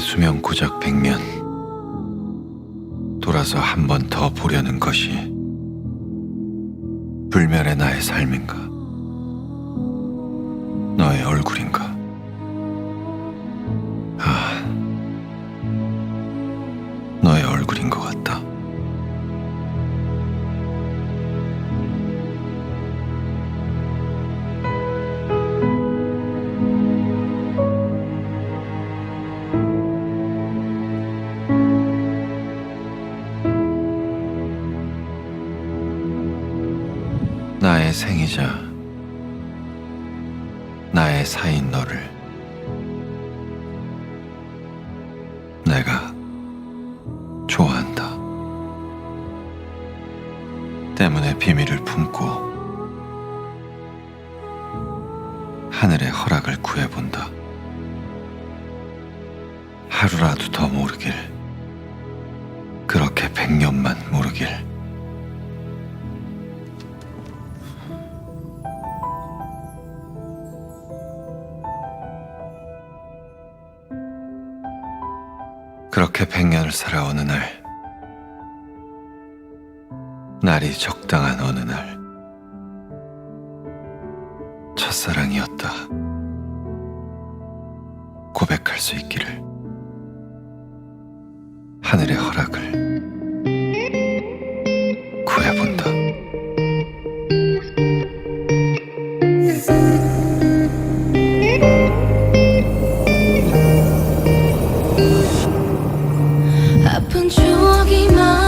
수명 고작 100년. 돌아서 한 번 더 보려는 것이 불멸의 나의 삶인가? 너의 얼굴인가? 아, 너의 얼굴인 것 같다. 나의 생이자 나의 사인 너를 내가 좋아한다. 때문에 비밀을 품고 하늘의 허락을 구해본다. 하루라도 더 모르길. 그렇게 백년만 그렇게 백년을 살아 어느 날 날이 적당한 어느 날 첫사랑이었다 고백할 수 있기를 하늘의 허락을 추억이 많